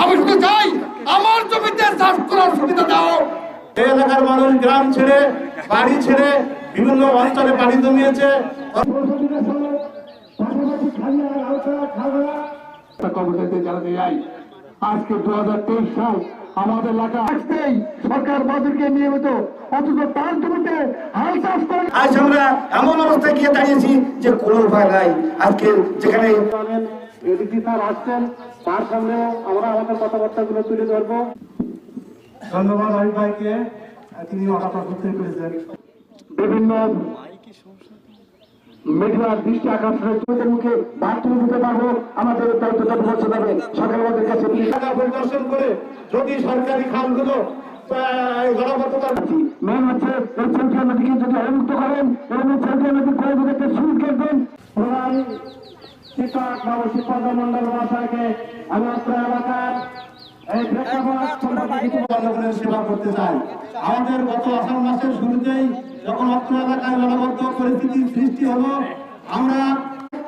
আমি শুধু চাই আমার জমিতে চাষ করার সুবিধা দাও। এলাকার মানুষ গ্রাম ছেড়ে বাড়ি ছেড়ে বিভিন্ন অঞ্চলে বাড়ি জমিয়েছে। যাই আজকে দু হাজার তেইশ সাল আমাদের এলাকা আসতেই সরকার বাজারকে নিয়মিত অথচ তার জমিতে হাল চাষ করে আজ আমরা এমন অবস্থায় গিয়ে দাঁড়িয়েছি যে কোনো উপায় নাই আজকে যেখানে এডিসি স্যার আসছেন তার সামনে আমরা আমাদের কথাবার্তাগুলো তুলে ধরবো। ধন্যবাদ আরিফ ভাইকে তিনি অনাথা প্রস্তুত করেছেন বিভিন্ন মিডিয়ার দৃষ্টি আকর্ষণের চোখের মুখে বাথরুম দিতে পারব আমাদের দায়িত্বটা পৌঁছে যাবে সরকার আমাদের কাছে এলাকা পরিদর্শন করে যদি সরকারি খালগুলো জলাবদ্ধতার মেন হচ্ছে এই সেন্ট্রাল নদীকে যদি অবমুক্ত করেন এবং এই সেন্ট্রাল নদীর প্রয়োজনকে শুরু করবেন প্রধান শিক্ষক বাবু শিক্ষক মন্ডল মহাশয়কে আমি অত্র এলাকার এই প্রেক্ষাপট সম্পর্কে কিছু জনগণের সেবা করতে চাই। আমাদের গত আষাঢ় মাসের শুরুতেই যখন অত্র এলাকায় জলবদ্ধ পরিস্থিতির সৃষ্টি হলো আমরা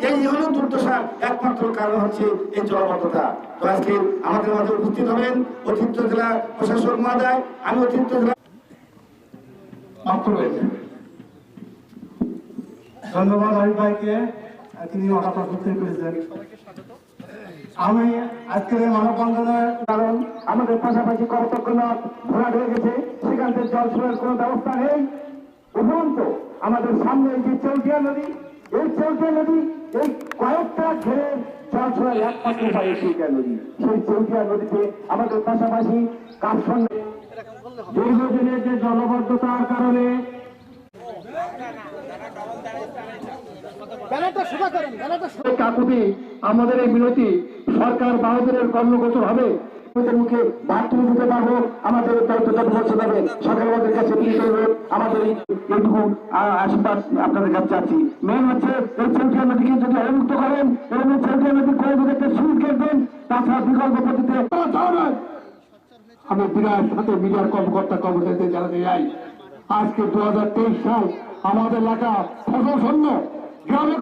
এই হলো দুর্দশার একমাত্র কারণ হচ্ছে এই জলবদ্ধতা। তো আজকে আমাদের মাঝে উপস্থিত হবেন অতিরিক্ত জেলা প্রশাসক মহোদয়। আমি অতিরিক্ত জেলা মাত্র ধন্যবাদ আরিফ ভাইকে। তিনি করেছেন। আমি আজকের এই মানববন্ধনের কারণ আমাদের পাশাপাশি কর্তব্যনাথ ভরা হয়ে গেছে। সেখান থেকে জল সরের কোনো ব্যবস্থা নেই। উপরন্তু আমাদের সামনে যে চৌটিয়া নদী, এই চৌটিয়া নদী, এই কয়েকটা ঘেরে জল সরের একমাত্র উপায় চৌটিয়া নদী। সেই চৌটিয়া নদীতে আমাদের পাশাপাশি কাপসন দীর্ঘদিনের যে জলবদ্ধতার কারণে কাকুতি, আমাদের এই মিনতি সরকার বাহাদুরের কর্মগোচর হবে। মুখে বাথরুম দিতে পারব আমাদের কাছে আমাদের এইটুকু আশীর্বাদ আপনাদের কাছে চাচ্ছি। মেন হচ্ছে, এই নদীকে যদি করেন, এবং এই প্রয়োজনকে শুরু করবেন তাছাড়া বিকল্প পদ্ধতিতে আমি বিরাট সাথে মিডিয়ার কর্মকর্তা কর্মচারীদের জানাতে যাই আজকে দু হাজার তেইশ সাল আমাদের এলাকা ফসল শূন্য। গ্রামে